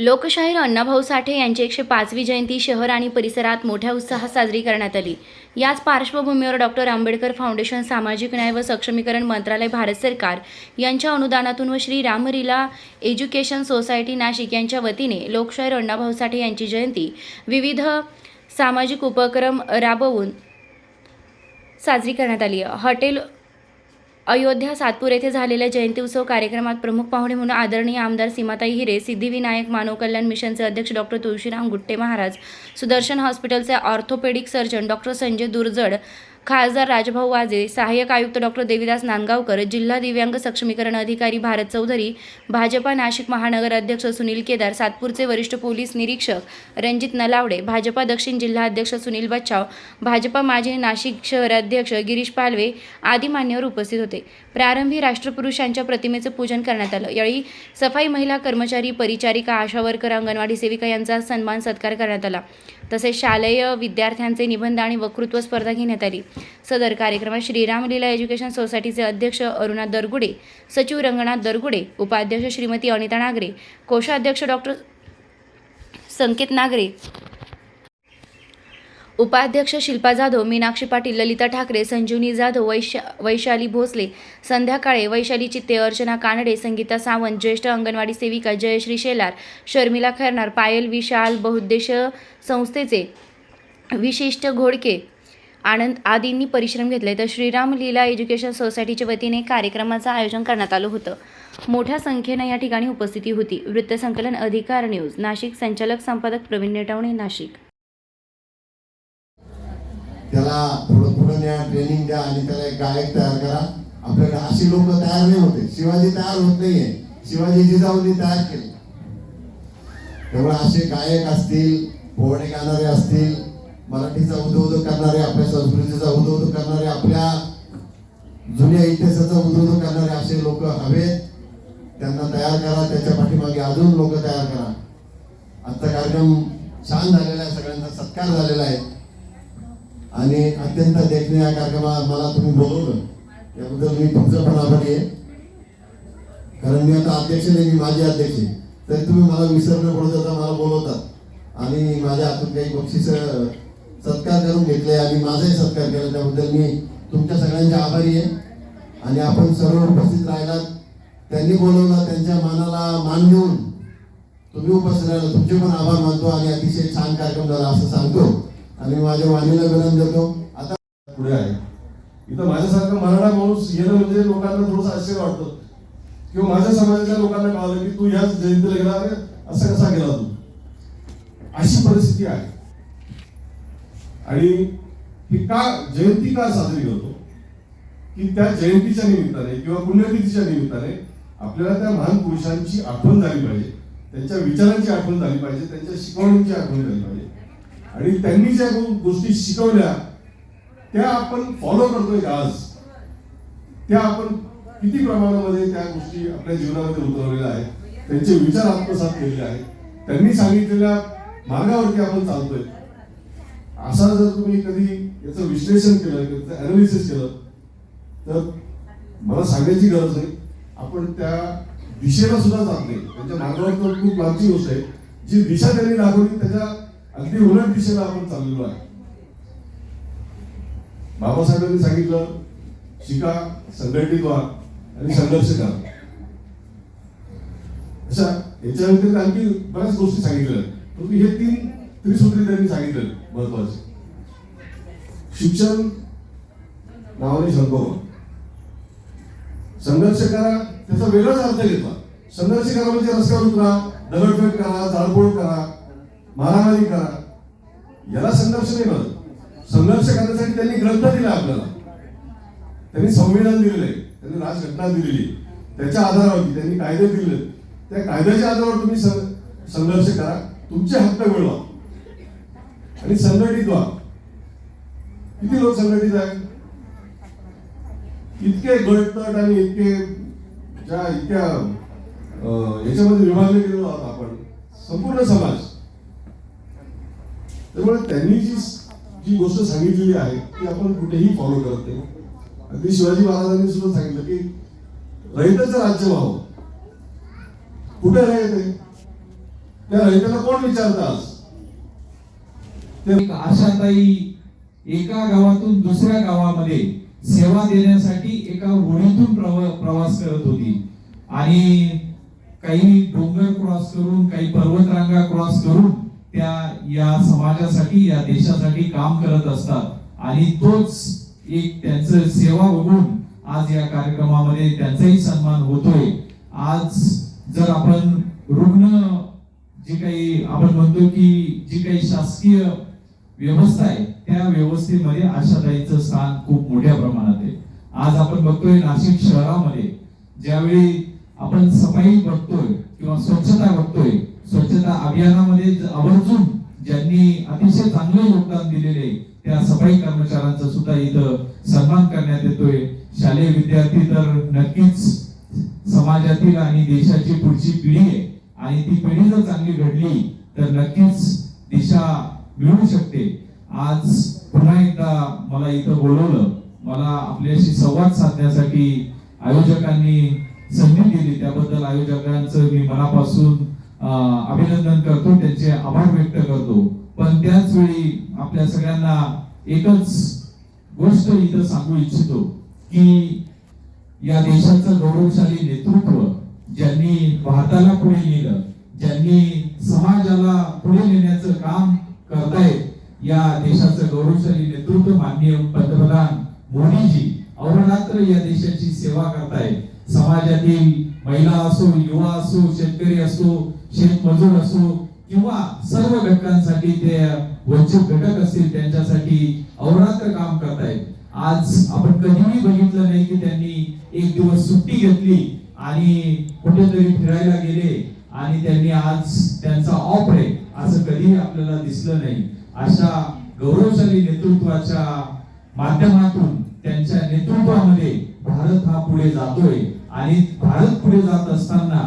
लोकशाहीर अण्णाभाऊ साठे यांची एकशे पाचवी जयंती शहर आणि परिसरात मोठ्या उत्साहात साजरी करण्यात आली. याच पार्श्वभूमीवर डॉक्टर आंबेडकर फाउंडेशन सामाजिक न्याय व सक्षमीकरण मंत्रालय भारत सरकार यांच्या अनुदानातून व श्री रामरीला एज्युकेशन सोसायटी नाशिक यांच्या वतीने लोकशाहीर अण्णाभाऊ साठे यांची जयंती विविध सामाजिक उपक्रम राबवून साजरी करण्यात आली. हॉटेल अयोध्या सातपूर येथे झालेल्या जयंती उत्सव कार्यक्रमात प्रमुख पाहुणे म्हणून आदरणीय आमदार सीमाताई हिरे सिद्धिविनायक मानव कल्याण मिशनचे अध्यक्ष डॉक्टर तुळशीराम गुट्टे महाराज सुदर्शन हॉस्पिटलचे orthopaedic surgeon doctor Sanjay Durjad खासदार राजभाऊ वाजे सहाय्यक आयुक्त डॉक्टर देविदास नांदगावकर जिल्हा दिव्यांग सक्षमीकरण अधिकारी भारत चौधरी भाजपा नाशिक महानगर अध्यक्ष सुनील केदार सातपूरचे वरिष्ठ पोलीस निरीक्षक रणजित नलावडे भाजपा दक्षिण जिल्हा अध्यक्ष सुनील बच्चाव भाजपा माजी नाशिक शहर अध्यक्ष गिरीश पालवे आदी मान्यवर उपस्थित होते. प्रारंभी राष्ट्रपुरुषांच्या प्रतिमेचं पूजन करण्यात आलं. यावेळी सफाई महिला कर्मचारी परिचारिका आशा वर्कर अंगणवाडी सेविका यांचा सन्मान सत्कार करण्यात आला. तसेच शालेय विद्यार्थ्यांचे निबंध आणि वक्तृत्व स्पर्धा घेण्यात आली. सदर कार्यक्रमात श्रीरामलीला एज्युकेशन सोसायटीचे अध्यक्ष अरुणा दरगुडे सचिव रंगनाथ दरगुडे उपाध्यक्ष श्रीमती अनिता नागरे कोषाध्यक्ष डॉक्टर संकेत नागरे उपाध्यक्ष शिल्पा जाधव मीनाक्षी पाटील ललिता ठाकरे संजीवनी जाधव वैशा वैशाली भोसले संध्याकाळे वैशाली चित्ते अर्चना कानडे संगीता सावंत ज्येष्ठ अंगणवाडी सेविका जयश्री शेलार शर्मिला खैरनार पायल विशाल बहुद्देश संस्थेचे विशिष्ट घोडके आनंद आदींनी परिश्रम घेतले तर श्रीराम लीला एज्युकेशन सोसायटीच्या वतीने कार्यक्रमाचं आयोजन करण्यात आलं होतं. मोठ्या संख्येनं या ठिकाणी उपस्थिती होती. वृत्तसंकलन अधिकार न्यूज नाशिक संचालक संपादक प्रवीण नेटावणे नाशिक. त्याला थोडं थोडं न्या ट्रेनिंग द्या आणि त्याला एक गायक तयार करा. आपल्याकडे अशी लोक तयार नाही होते. शिवाजी तयार होत नाहीये. शिवाजी जिजाऊनी तयार केले. त्यामुळे असे गायक असतील पोहणे गाणारे असतील मराठीचा उदो करणारे आपल्या संस्कृतीचा उदो करणारे आपल्या जुन्या इतिहासाचा उदो करणारे असे लोक हवेत. त्यांना तयार करा. त्याच्या पाठीमागे अजून लोक तयार करा. आजचा कार्यक्रम छान झालेला आहे. सगळ्यांचा सत्कार झालेला आहे. आणि अत्यंत देखणे या कार्यक्रमात मला तुम्ही बोलवलं. त्याबद्दल मी तुमचं पण आभारी आहे. कारण मी आता अध्यक्ष नाही मी माझे अध्यक्ष आहे. तरी तुम्ही मला विसरणं पडत होता मला बोलवतात. आणि माझ्या हातून काही बक्षीस सत्कार करून घेतले आणि माझाही सत्कार केला. त्याबद्दल मी तुमच्या सगळ्यांचे आभारी आहे. आणि आपण सर्व उपस्थित राहिलात. त्यांनी बोलवलं त्यांच्या मनाला मान देऊन तुम्ही उपस्थित राहिला. तुमचे पण आभार मानतो आणि अतिशय छान कार्यक्रम झाला असं सांगतो. आणि माझ्या वाणीला विराम देतो आता पुढे आहे. इथं माझ्यासारखा मराठा माणूस येणं म्हणजे लोकांना थोडंसं आश्चर्य वाटतं. किंवा माझ्या समाजाच्या लोकांना कळालं की तू ह्याच जयंतीला गेला अरे असं कसा गेला तू? अशी परिस्थिती आहे. आणि ही का जयंती का साजरी करतो? की त्या जयंतीच्या निमित्ताने किंवा पुण्यतिथीच्या निमित्ताने आपल्याला त्या महान पुरुषांची आठवण झाली पाहिजे. त्यांच्या विचारांची आठवण झाली पाहिजे त्यांच्या शिकवणींची आठवण झाली पाहिजे. आणि त्यांनी ज्या गोष्टी शिकवल्या त्या आपण फॉलो करतोय आज? त्या आपण किती प्रमाणामध्ये त्या गोष्टी आपल्या जीवनामध्ये उतरवलेल्या आहेत? त्यांचे विचार आत्मसात केलेले आहेत. त्यांनी सांगितलेल्या मार्गावरती आपण चालतोय. असा जर तुम्ही कधी याचं विश्लेषण केलं त्याचं अनालिसिस केलं तर मला सांगायची गरज नाही आपण त्या दिशेला सुद्धा जात नाही. त्यांच्या मार्गावर तर खूप लांबची गोष्ट आहे. जी दिशा त्यांनी दाखवली त्याच्या अगदी उलट दिशेला आपण चाललेलो आहे. बाबासाहेबांनी सांगितलं शिका संघटित व्हा आणि संघर्ष करा. अशा याच्या व्यतिरिक्त आणखी बऱ्याच गोष्टी सांगितल्या. परंतु हे तीन त्रिसूत्री त्यांनी सांगितलं महत्त्वाचे शिक्षण नावाने संभव संघर्ष करा त्याचा वेगळाच अर्थ घेतला संघर्ष करा म्हणजे रस्त्यावर उतरा दगडफेक करा जाळपोळ करा. मारामारी करा याला संघर्ष नाही म्हणत. संघर्ष करण्यासाठी त्यांनी ग्रंथ दिला आपल्याला. त्यांनी संविधान दिलेलं आहे त्यांनी राजघटना दिलेली त्याच्या आधारावरती त्यांनी कायदे दिले त्या कायद्याच्या आधारावर तुम्ही सं- संघर्ष करा. तुमचे हक्क मिळवा. आणि संघटित व्हा. किती लोक संघटित आहेत? इतके गळतट आणि इतके ज्या इतक्या याच्यामध्ये विभागले गेलो आहोत आपण. संपूर्ण समाज. त्यामुळे त्यांनी जी जी गोष्ट सांगितलेली आहे ती आपण कुठेही फॉलो करत नाही. अगदी शिवाजी महाराजांनी सुद्धा सांगितलं की रहिताचं राज्य व्हावं. कुठे राहते त्या रहिताला कोण विचारतं आज? ते ताई आशाताई एका गावातून दुसऱ्या गावामध्ये सेवा देण्यासाठी एका होडीतून प्रवास करत होती. आणि काही डोंगर क्रॉस करून काही पर्वतरांगा क्रॉस करून त्या या समाजासाठी या देशासाठी काम करत असतात. आणि तोच एक त्यांचं सेवा बघून आज या कार्यक्रमामध्ये त्यांचाही सन्मान होतोय. आज जर आपण रुग्ण जे काही आपण म्हणतो की जी काही शासकीय व्यवस्था आहे त्या व्यवस्थेमध्ये आशाताईचं स्थान खूप मोठ्या प्रमाणात आहे. आज आपण बघतोय नाशिक शहरामध्ये ज्यावेळी आपण सफाई बघतोय किंवा स्वच्छता बघतोय स्वच्छता अभियानामध्ये आवर्जून ज्यांनी अतिशय चांगले योगदान दिलेले त्या सफाई कर्मचाऱ्यांचा सुद्धा इथं सन्मान करण्यात येतोय. शालेय विद्यार्थी तर नक्कीच समाजातील आणि देशाची पुढची पिढी आहे. आणि ती पिढी जर चांगली घडली तर नक्कीच दिशा मिळू शकते. आज पुन्हा एकदा मला इथं बोलवलं. मला आपल्याशी संवाद साधण्यासाठी आयोजकांनी संधी दिली. त्याबद्दल आयोजकांचं मी मनापासून अभिनंदन करतो त्यांचे आभार व्यक्त करतो. पण त्याच वेळी आपल्या सगळ्यांना एकच गोष्ट इथं सांगू इच्छितो की या देशाचं गौरवशाली नेतृत्व ज्यांनी भारताला पुढे नेलं ज्यांनी समाजाला पुढे नेण्याचं काम करतायत या देशाचं गौरवशाली नेतृत्व माननीय पंतप्रधान मोदीजी अहोरात्र या देशाची सेवा करतायत. समाजातील महिला असो युवा असो शेतकरी असो शेतमजूर असो किंवा सर्व घटकांसाठी ते वंचित घटक असतील त्यांच्यासाठी अवरात्र काम करतायत. आज आपण कधीही बघितलं नाही की त्यांनी एक दिवस सुट्टी घेतली आणि कुठेतरी फिरायला गेले आणि त्यांनी आज त्यांचा ऑफ आहे असं कधीही आपल्याला दिसलं नाही. अशा गौरवशाली नेतृत्वाच्या माध्यमातून त्यांच्या नेतृत्वामध्ये भारत हा पुढे जातोय. आणि भारत पुढे जात असताना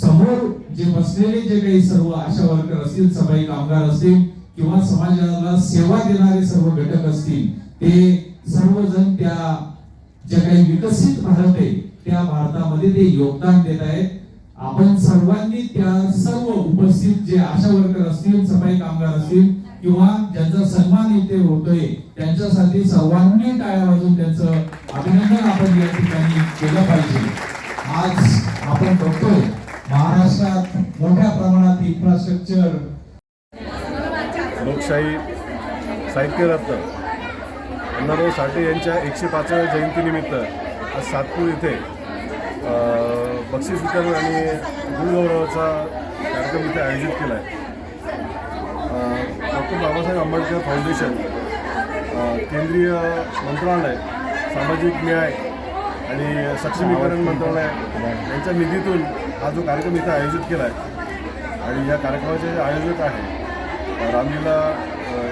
समोर जे बसलेले जे काही सर्व आशा वर्कर असतील सफाई कामगार असतील किंवा समाजाला सेवा देणारे सर्व घटक असतील ते सर्वजण त्या ज्या काही विकसित भारत आहे त्या भारतामध्ये ते योगदान देत आहेत. आपण सर्वांनी त्या सर्व उपस्थित जे आशा वर्कर असतील सफाई कामगार असतील किंवा ज्यांचा सन्मान इथे होतोय त्यांच्यासाठी सर्वांनी टाळ्या वाजून त्यांचं अभिनंदन आपण या ठिकाणी केलं पाहिजे. आज आपण बघतोय महाराष्ट्रात मोठ्या प्रमाणात इन्फ्रास्ट्रक्चर लोकशाही साहित्यरत्न अण्णाभाऊ साठे यांच्या एकशे पाचव्या जयंतीनिमित्त आज सातपूर इथे बक्षीस वितरण आणि गुरुगौरवाचा कार्यक्रम इथे आयोजित केला आहे डॉक्टर बाबासाहेब आंबेडकर फाउंडेशन केंद्रीय मंत्रालय सामाजिक न्याय आणि सक्षमीकरण मंत्रालय यांच्या निधीतून हा जो कार्यक्रम इथं आयोजित केला आहे आणि या कार्यक्रमाचे जे आयोजक आहे रामलीला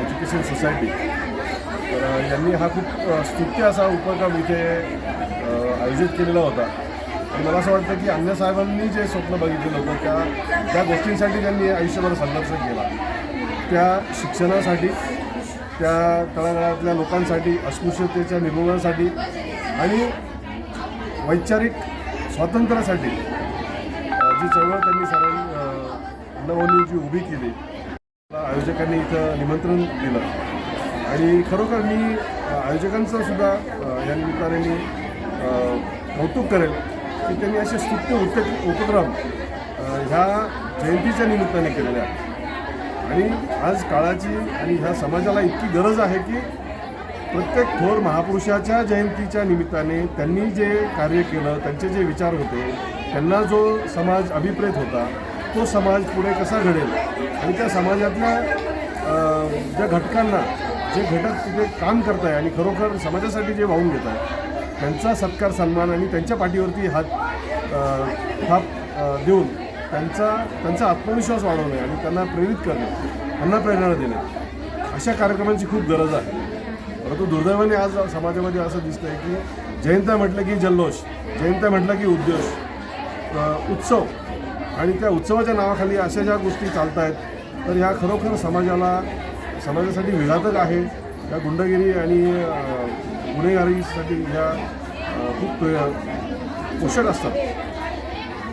एज्युकेशन सोसायटी तर यांनी हा खूप स्तुत्य असा उपक्रम इथे आयोजित केलेला होता. आणि मला असं वाटतं की अण्णासाहेबांनी जे स्वप्न बघितलेलं होतं त्या त्या गोष्टींसाठी त्यांनी आयुष्यभर संघर्ष केला. त्या शिक्षणासाठी त्या तळागाळातल्या लोकांसाठी अस्पृश्यतेच्या निर्मूलनासाठी आणि वैचारिक स्वातंत्र्यासाठी ही चळवळ त्यांनी सरांनी नवनी जी उभी केली आयोजकांनी इथं निमंत्रण दिलं. आणि खरोखर मी आयोजकांचं सुद्धा या निमित्ताने मी कौतुक करेल की त्यांनी असे स्तुत्य उत उपक्रम ह्या जयंतीच्या निमित्ताने केलेले आहेत. आणि आज काळाची आणि ह्या समाजाला इतकी गरज आहे की प्रत्येक थोर महापुरुषाच्या जयंतीच्या निमित्ताने त्यांनी जे कार्य केलं त्यांचे जे विचार होते त्यांना जो समाज अभिप्रेत होता तो समाज पुढे कसा घडेल? आणि त्या समाजातल्या ज्या घटकांना जे घटक तिथे काम करत आहे आणि खरोखर समाजासाठी जे वाहून घेत आहे त्यांचा सत्कार सन्मान आणि त्यांच्या पाठीवरती हात थाप देऊन त्यांचा त्यांचा आत्मविश्वास वाढवणे आणि त्यांना प्रेरित करणे त्यांना प्रेरणा देणे अशा कार्यक्रमांची खूप गरज आहे. परंतु दुर्दैवाने आज समाजामध्ये असं दिसतं आहे की जयंत्या म्हटलं की जल्लोष जयंत्या म्हटलं की उद्देश उत्सव. आणि त्या उत्सवाच्या नावाखाली अशा ज्या गोष्टी चालत आहेत तर ह्या खरोखर समाजाला समाजासाठी विघातक आहे. या गुंडगिरी आणि गुन्हेगारीसाठी ह्या खूप पोषक असतात.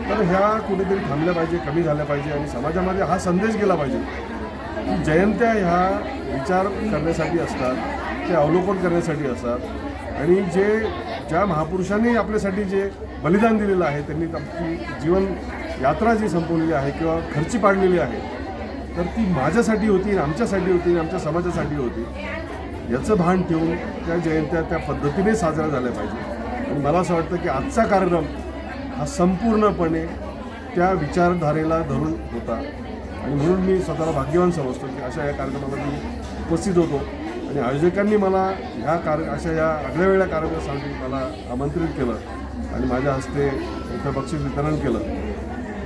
तर ह्या कुठेतरी थांबल्या पाहिजे कमी झाल्या पाहिजे आणि समाजामध्ये हा संदेश गेला पाहिजे. की जयंत्या ह्या विचार करण्यासाठी असतात ते अवलोकन करण्यासाठी असतात. आणि जे ज्या महापुरुषांनी आपल्यासाठी जे बलिदान दिलेलं आहे त्यांनी आपली जीवन यात्रा जी संपवलेली आहे किंवा खर्ची पाडलेली आहे तर ती माझ्यासाठी होती आणि आमच्यासाठी होती आणि आमच्या समाजासाठी होती. याचं भान ठेवून त्या जयंत्या त्या पद्धतीने साजऱ्या झाल्या पाहिजे. आणि मला असं वाटतं की आजचा कार्यक्रम हा संपूर्णपणे त्या विचारधारेला धरून होता. आणि म्हणून मी स्वतःला भाग्यवान समजतो की अशा या कार्यक्रमाला मी उपस्थित होतो. आणि आयोजकांनी मला ह्या कार्य अशा या आगळ्या वेगळ्या कार्यक्रमासाठी मला आमंत्रित केलं आणि माझ्या हस्ते इथं बक्षीस वितरण केलं.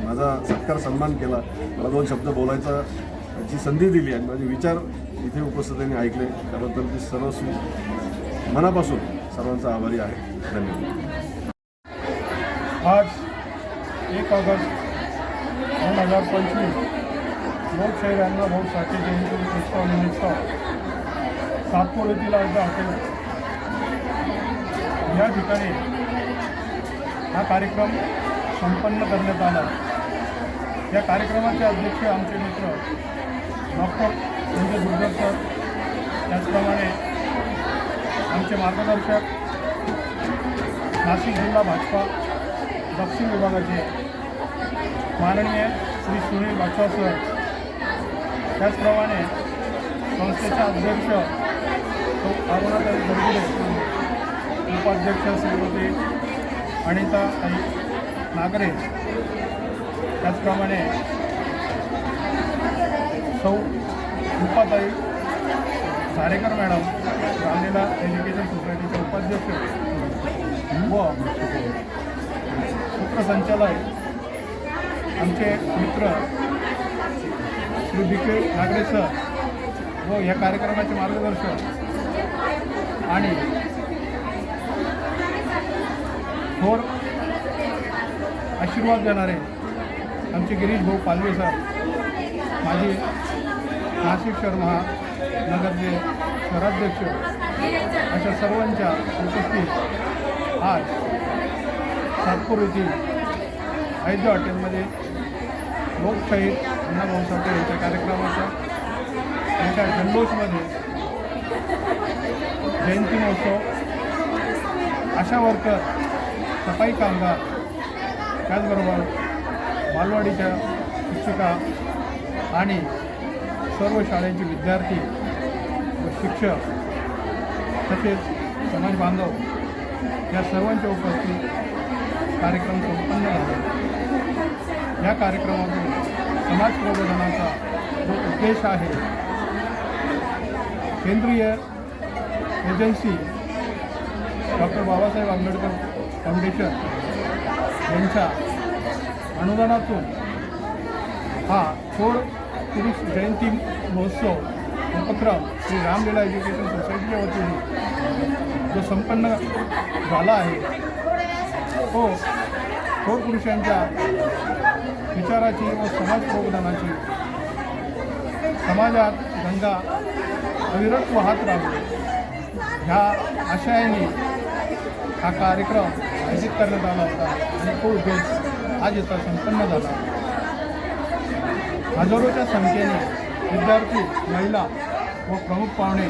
माझा सत्कार सन्मान केला. मला दोन शब्द बोलायचा ची संधी दिली आणि माझे विचार इथे उपस्थितांनी ऐकले. त्याबद्दल मी सर्वस्वी मनापासून सर्वांचा आभारी आहे. धन्यवाद. आज एक ऑगस्ट दोन हजार पंचवीस लोकशाही अण्णाभाऊ साठे जयंती उत्सवानिमित्त सातपूर येथील अर्ज हॉटेल या ठिकाणी हा कार्यक्रम संपन्न करण्यात आला. या कार्यक्रमाचे अध्यक्ष आमचे मित्र डॉक्टर संजय दुर्गर सर त्याचप्रमाणे आमचे मार्गदर्शक नाशिक जिल्हा भाजपा दक्षिण विभागाचे माननीय श्री सुनील बादशाह सर त्याचप्रमाणे संस्थेचे अध्यक्ष सौ अरुणाताई उपाध्यक्ष श्रीमती अनिता नागरे त्याचप्रमाणे सौ रूपाताई सारेकर मॅडम रामलीला एज्युकेशन सोसायटीचे उपाध्यक्ष व सूत्रसंचालक आमचे मित्र Shri B K Nagare sir व या कार्यक्रमाचे मार्गदर्शक आणि थोर आशीर्वाद देणारे आमचे गिरीश भाऊ पालवे सर माझे नाशिक शहर महानगरचे शहराध्यक्ष अशा सर्वांच्या उपस्थित आज सातपूर येथील अयोध्या हॉटेलमध्ये लोकशाहीर अण्णाभाऊ साठे यांच्या कार्यक्रमाचा एका जल्लोषमध्ये जयंती महोत्सव. आशा वर्कर सफाई कामगार त्याचबरोबर बालवाडीच्या शिक्षिका आणि सर्व शाळेचे विद्यार्थी व शिक्षक तसेच समाज बांधव या सर्वांच्या उपस्थित कार्यक्रम संपन्न झाला. या कार्यक्रमातून समाज प्रबोधनाचा जो उद्देश आहे केंद्रीय agency doctor Babasaheb Ambedkar foundation यांच्या अनुदानातून हा थोड पुरुष जयंती महोत्सव उपक्रम श्री रामलीला एज्युकेशन सोसायटीच्या वतीने जो संपन्न झाला आहे तो थोर पुरुषांच्या विचाराची व समाज प्रबोधनाची समाजात गंगा अविरत वाहत राहू. ह्या आशयाने हा कार्यक्रम आयोजित करण्यात आला होता आणि तो उद्देश आज इथं संपन्न झाला. हजारोच्या संख्येने विद्यार्थी महिला व प्रमुख पाहुणे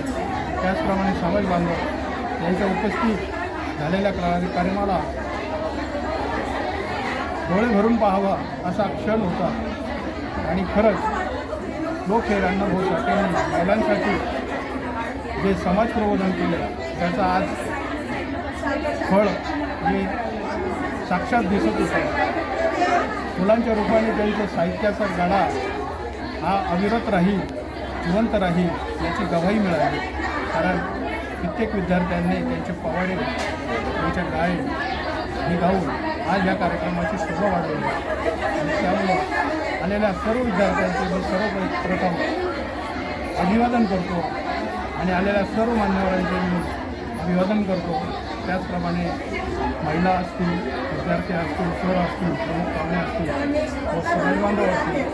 त्याचप्रमाणे समाज बांधव यांच्या उपस्थित झालेल्या कार्यक्रमाला डोळे भरून पाहावा असा क्षण होता. आणि खरंच लोक हे भाऊ साठेंनी महिलांसाठी जे समाज प्रबोधन केलं त्याचं आज फळ हे साक्षात दिसत होतं. मुलांच्या रूपाने त्यांच्या साहित्याचा गाडा हा अविरत राहील जिवंत राहील याची गवाही मिळाली. कारण कित्येक विद्यार्थ्यांनी त्यांचे पवाडे त्यांच्या गाय हे गाऊन आज या कार्यक्रमाची शोभा वाढवली. आणि त्यामुळं आलेल्या सर्व विद्यार्थ्यांचे मी सर्वप्रथम अभिवादन करतो. आणि आलेल्या सर्व मान्यवरांचे मी अभिवादन करतो. त्याचप्रमाणे महिला असतील विद्यार्थी असतील सर असतील प्रमुख पाहुणे असतील व समाज बांधव असतील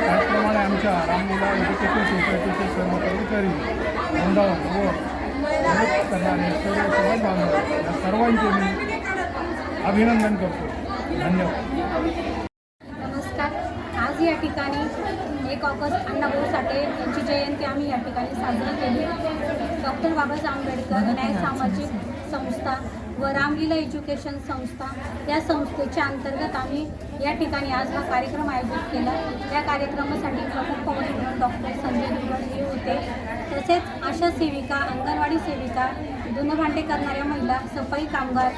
त्याचप्रमाणे आमच्या रामलीला एज्युकेशन सोसायटीचे सर्व कर्मचारी बांधव व मदत करणारे सर्व समाज बांधव या सर्वांचे मी अभिनंदन करतो. धन्यवाद. या ठिकाणी एक ऑगस्ट अण्णाभाऊ साठे यांची जयंती आम्ही या ठिकाणी साजरी केली. डॉक्टर बाबासाहेब आंबेडकर न्याय सामाजिक संस्था व रामलीला एज्युकेशन संस्था या संस्थेच्या अंतर्गत आम्ही या ठिकाणी आज हा कार्यक्रम आयोजित केला. या कार्यक्रमासाठी प्रमुख पाहुणे म्हणून डॉक्टर संजय दुर्गड हे होते. तसेच आशा सेविका अंगणवाडी सेविका धुणं भांडे करणाऱ्या महिला सफाई कामगार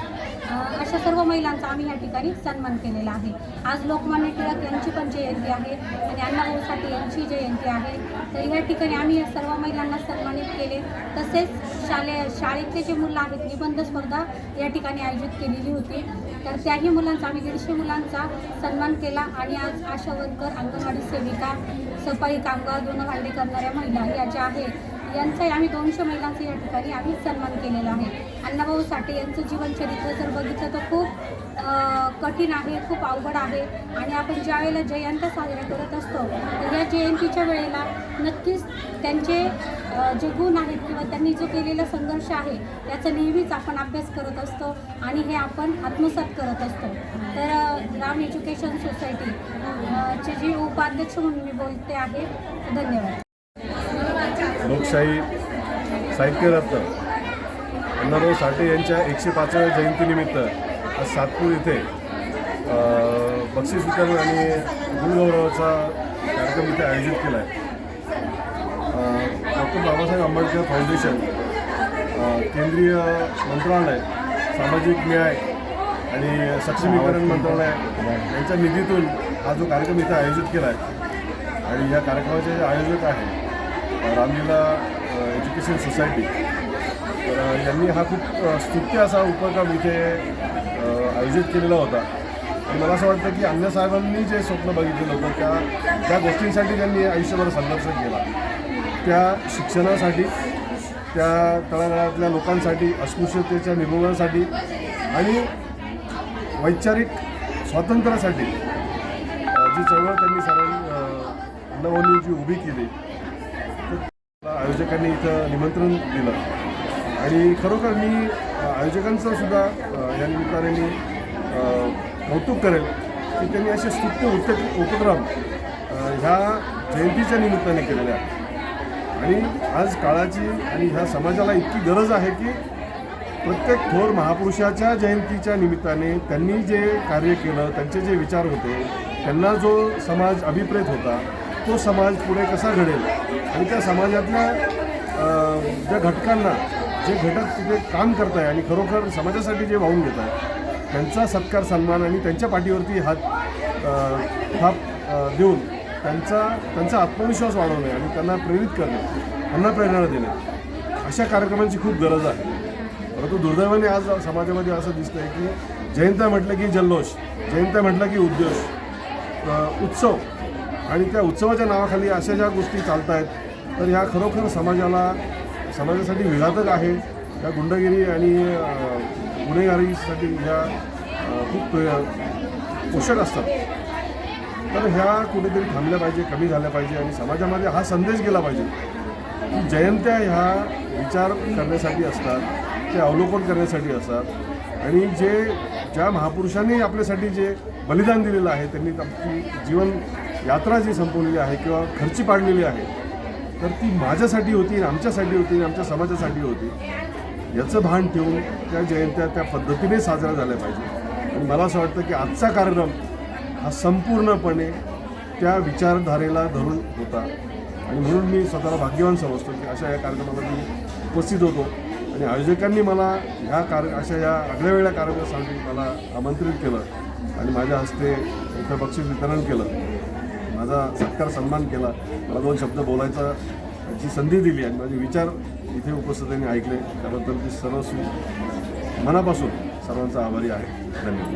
अशा सर्व महिलांचा आम्ही या ठिकाणी सन्मान केलेला आहे. आज लोकमान्य टिळक यांची पण जयंती आहे आणि अण्णाभाऊ साठे यांची जयंती आहे. तर या ठिकाणी आम्ही या सर्व महिलांना सन्मानित केले. तसेच शालेय शाळेतले जे मुलं आहेत निबंध स्पर्धा या ठिकाणी आयोजित केलेली होती. तर त्याही मुलांचा आम्ही दीडशे मुलांचा सन्मान केला आणि आज आशा वर्कर अंगणवाडी सेविका सफाई कामगार दोन भांडे करणाऱ्या महिला या ज्या आहेत यांचाही आम्ही दोनशे महिलांचा या ठिकाणी आम्ही सन्मान केलेला आहे. अण्णाभाऊ साठे यांचं जीवनचरित्र जर बघितलं तर खूप कठीण आहे खूप अवघड आहे. आणि आपण ज्या वेळेला जयंत्या साजऱ्या करत असतो तर या जयंतीच्या वेळेला नक्कीच त्यांचे जे गुण आहेत किंवा त्यांनी जो केलेला संघर्ष आहे याचा नेहमीच आपण अभ्यास करत असतो आणि हे आपण आत्मसात करत असतो. तर राम एज्युकेशन सोसायटी चे जे उपाध्यक्ष म्हणून मी बोलते आहे धन्यवाद. लोकशाही साहित्यरत्न अण्णाभाऊ साठे यांच्या एकशे पाचव्या जयंतीनिमित्त आज सातपूर इथे बक्षीस वितरण आणि गुरुगौरवाचा कार्यक्रम इथे आयोजित केला आहे डॉक्टर बाबासाहेब आंबेडकर फाउंडेशन केंद्रीय मंत्रालय सामाजिक न्याय आणि सक्षमीकरण मंत्रालय यांच्या निधीतून हा जो कार्यक्रम इथे आयोजित केला आहे आणि या कार्यक्रमाचे जे आयोजक आहे रामलीला एज्युकेशन सोसायटी तर यांनी हा खूप स्तुत्य असा उपक्रम इथे आयोजित केलेला होता. आणि मला असं वाटतं की अण्णासाहेबांनी जे स्वप्न बघितलेलं होतं त्या त्या गोष्टींसाठी त्यांनी आयुष्यभर संघर्ष केला. त्या शिक्षणासाठी त्या तळागाळातल्या लोकांसाठी अस्पृश्यतेच्या निर्मूलनासाठी आणि वैचारिक स्वातंत्र्यासाठी जी चळवळ त्यांनी सर्वांनी अण्णाभाऊंनी जी उभी केली आयोजकांनी इथं निमंत्रण दिलं. आणि खरोखर मी आयोजकांचं सुद्धा या निमित्ताने मी कौतुक करेल की त्यांनी असे स्तुत्य उत्त उपक्रम ह्या जयंतीच्या निमित्ताने केलेले आहेत. आणि आज काळाची आणि ह्या समाजाला इतकी गरज आहे की प्रत्येक थोर महापुरुषाच्या जयंतीच्या निमित्ताने त्यांनी जे कार्य केलं त्यांचे जे विचार होते त्यांना जो समाज अभिप्रेत होता तो समाज पुढे कसा घडेल? आणि त्या समाजातल्या ज्या घटकांना जे घटक तिथे काम करत आहे आणि खरोखर समाजासाठी जे वाहून घेत आहे त्यांचा सत्कार सन्मान आणि त्यांच्या पाठीवरती हात थाप देऊन त्यांचा त्यांचा आत्मविश्वास वाढवणे आणि त्यांना प्रेरित करणे त्यांना प्रेरणा देणे अशा कार्यक्रमांची खूप गरज आहे. परंतु दुर्दैवाने आज समाजामध्ये असं दिसतंय की जयंत्या म्हटलं की जल्लोष जयंत्या म्हटलं की उद्देश उत्सव आणि त्या उत्सवाच्या नावाखाली अशा ज्या गोष्टी चालत आहेत तर ह्या खरोखर समाजाला समाजासाठी विघातक आहे. या गुंडगिरी आणि गुन्हेगारीसाठी ह्या खूप पोषक असतात. तर ह्या कुठेतरी थांबल्या पाहिजे कमी झाल्या पाहिजे आणि समाजामध्ये हा संदेश गेला पाहिजे की जयंत्या ह्या विचार करण्यासाठी असतात ते अवलोकन करण्यासाठी असतात आणि जे ज्या महापुरुषांनी आपल्यासाठी जे बलिदान दिलेलं आहे त्यांनी आपली जीवन यात्रा जी संपवलेली आहे किंवा खर्ची पाडलेली आहे तर ती माझ्यासाठी होती आणि आमच्यासाठी होती आणि आमच्या समाजासाठी होती. याचं भान ठेवून त्या जयंत्या त्या पद्धतीने साजऱ्या झाल्या पाहिजे. आणि मला असं वाटतं की आजचा कार्यक्रम हा संपूर्णपणे त्या विचारधारेला धरून होता. आणि म्हणून मी स्वतःला भाग्यवान समजतो की अशा या कार्यक्रमाला मी उपस्थित होतो. आणि आयोजकांनी मला ह्या कार्य अशा या आगळ्यावेगळ्या कार्यक्रमासाठी मला आमंत्रित केलं. आणि माझ्या हस्ते इथं बक्षीस वितरण केलं. माझा सत्कार सन्मान केला. मला दोन शब्द बोलायचा जी संधी दिली आणि माझे विचार इथे उपस्थितांनी ऐकले त्याबद्दल मी सर्वस्वी मनापासून सर्वांचा आभारी आहे. धन्यवाद.